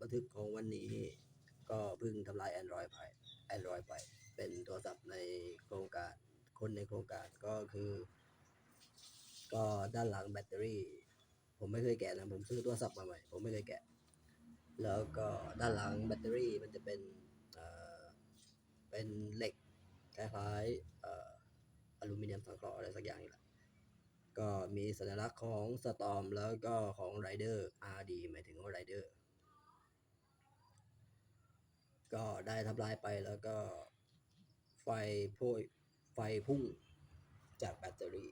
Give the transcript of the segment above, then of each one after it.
บันทึกของวันนี้ก็เพิ่งทำลาย Android ไป Android ไป เป็นโทรศัพท์ในโครงการ คนในโครงการก็คือ ก็ด้านหลังแบตเตอรี่ ผมไม่เคยแกะนะ ผมซื้อโทรศัพท์มาใหม่ ผมไม่เคยแกะ แล้วก็ด้านหลังแบตเตอรี่มันจะเป็นเอ่อเป็นเหล็กคล้ายๆเอ่ออลูมิเนียมสังเคราะห์อะไรสักอย่างนี่แหละ ก็มีสัญลักษณ์ของสตอมแล้วก็ของไรเดอร์ RD หมายถึงว่าไรเดอร์ก็ได้ทำลายไปแล้วก็ไฟพวยไฟพุ่งจากแบตเตอรี่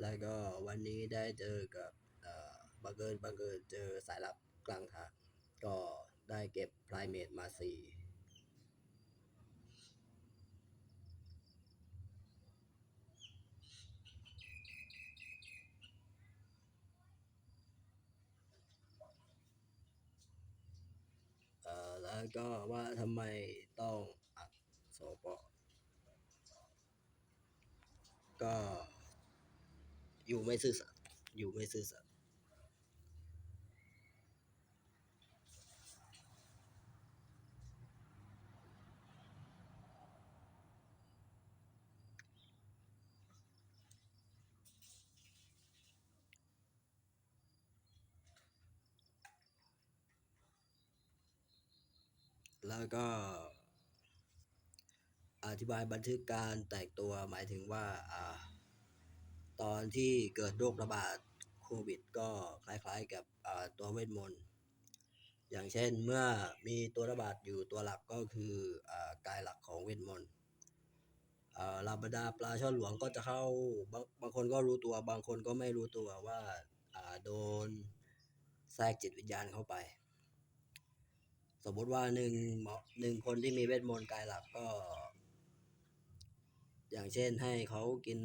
แล้วก็วันนี้ได้เจอกับ บังเอิญบังเอิญเจอสายลับกลางทาง ก็ได้เก็บ primate มาสี่เอ่อแล้วก็ว่าทำไมต้องอัดโซปอก็อยู่ไม่ซื่อสัตย์อยู่ไม่ซื่อสัตย์ แล้วก็ อธิบายบันทึกการแตกตัวหมายถึงว่าอตอนที่เกิดโรคระบาดโควิด ก็คล้ายๆกับตัวเวทมนต์อย่างเช่นเมื่อมีตัวระบาดอยู่ตัวหลักก็คืออกายหลักของเวทมนต์ลาบดาปลาช่อนหลวงก็จะเข้าบางบางคนก็รู้ตัวบางคนก็ไม่รู้ตัวว่าอ่าโดนแทรกจิตวิญญาณเข้าไป สมมติว่าหนึ่งหมอหนึ่งคนที่มีเวทมนต์กายหลักก็ อย่างเช่นให้เขากิน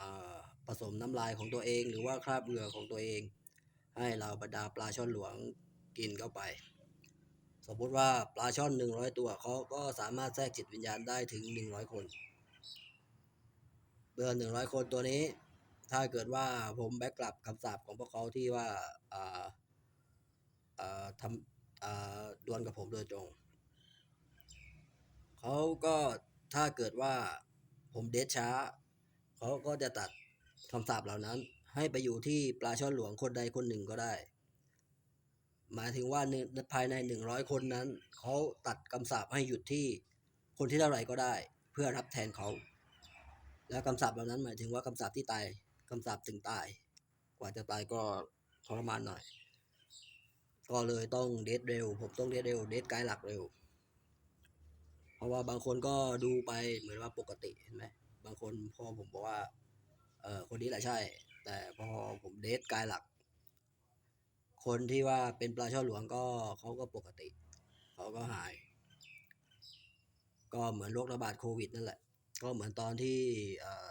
อ่าผสมน้ำลายของตัวเอง หรือว่าคราบเหงื่อของตัวเอง ให้เราบรรดาปลาช่อนหลวงกินเข้าไป สมมติว่าปลาช่อนหนึ่งร้อยตัวเขาก็สามารถแทรกจิตวิญญาณได้ถึงหนึ่งร้อยคนเบอร์หนึ่งร้อยคนตัวนี้ ถ้าเกิดว่าผมแบกกลับคำสาปของพวกเขาที่ว่าอ่าอ่าทำ ดวลกับผมโดยตรง เขาก็ถ้าเกิดว่าผมเดทช้า เขาก็จะตัดคำสาปเหล่านั้น ให้ไปอยู่ที่ปลาช่อนหลวงคนใดคนหนึ่งก็ได้ หมายถึงว่าหนึ่งภายในหนึ่งร้อยคนนั้น เขาตัดคำสาปให้หยุดที่คนที่เท่าไหร่ก็ได้ เพื่อรับแทนเขา แล้วคำสาปเหล่านั้นหมายถึงว่าคำสาปที่ตายคำสาปถึงตาย กว่าจะตายก็ทรมานหน่อย ก็เลยต้องเดทเร็ว ผมต้องเดทเร็ว เดทไกด์หลักเร็ว เพราะว่าบางคนก็ดูไปเหมือนว่าปกติเห็นไหมบางคนพอผมบอกว่า เออคนนี้แหละใช่ แต่พอผมเดทกายหลัก คนที่ว่าเป็นปลาช่อหลวงก็เขาก็ปกติ เขาก็หาย ก็เหมือนโรคระบาดโควิดนั่นแหละ ก็เหมือนตอนที่เออ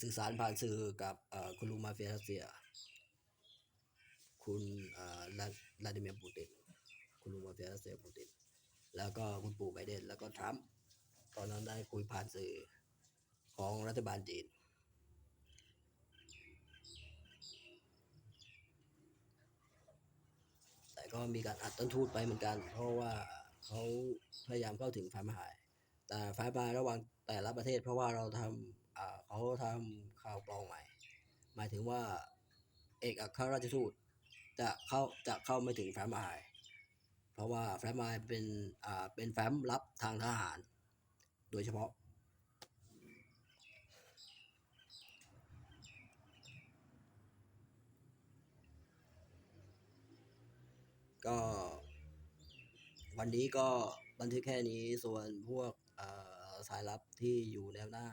สื่อสารผ่านสื่อกับคุณลุงมาเฟียรัสเซีย คุณลาลาดิเมียร์ปูติน คุณลุงมาเฟียรัสเซปูติน แล้วก็คุณปู่ไบเดน แล้วก็ทรัมป์ตอนนั้นได้คุยผ่านสื่อของรัฐบาลจีน แต่ก็มีการอัดต้นทูตไปเหมือนกัน เพราะว่าเขาพยายามเข้าถึงฝ่ายมหาย แต่ฝ่ายมหายระหว่างแต่ละประเทศ เพราะว่าเราทำเขาทำข่าวกรองใหม่ หมายถึงว่าเอกอัครราชทูต จะเข้าจะเข้าไม่ถึงแฟ้มมหาย เพราะว่าแฟ้มมหายเป็นอ่าเป็นแฟ้มลับทางทหาร โดยเฉพาะ ก็ วันนี้ก็บันทึกแค่นี้ส่วนพวกอ่อสายลับที่อยู่แนวหน้า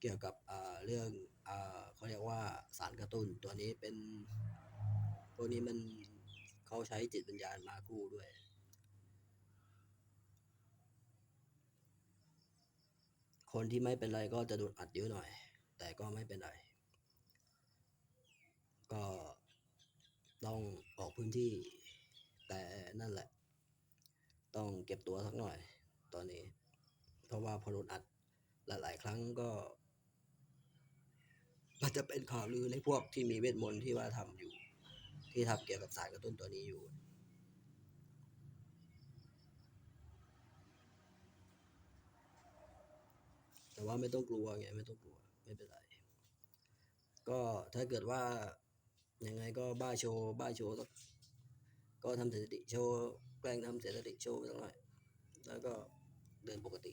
เกี่ยวกับเอ่อเรื่องอ่อเขาเรียกว่าสารกระตุ้นตัวนี้เป็น ตัวนี้มันเขาใช้จิตวิญญาณมาคู่ด้วย คนที่ไม่เป็นไรก็จะโดนอัดเยอะหน่อย แต่ก็ไม่เป็นไร ก็ต้องออกพื้นที่ แต่นั่นแหละ ต้องเก็บตัวสักหน่อยตอนนี้ เพราะว่าพอโดนอัดหลาย ๆ ครั้งก็มันจะเป็นข่าวลือในพวกที่มีเวทมนต์ที่ว่าทำอยู่ ที่ทำเกี่ยวกับสารกระตุ้นตัวนี้อยู่แต่ว่าไม่ต้องกลัวไงไม่ต้องกลัวไม่เป็นไร ก็ถ้าเกิดว่ายังไงก็บ้าโชว์บ้าโชว์สักก็ทำสถิติโชว์แกล้งทำสถิติโชว์สักหน่อยแล้วก็เดินปกติ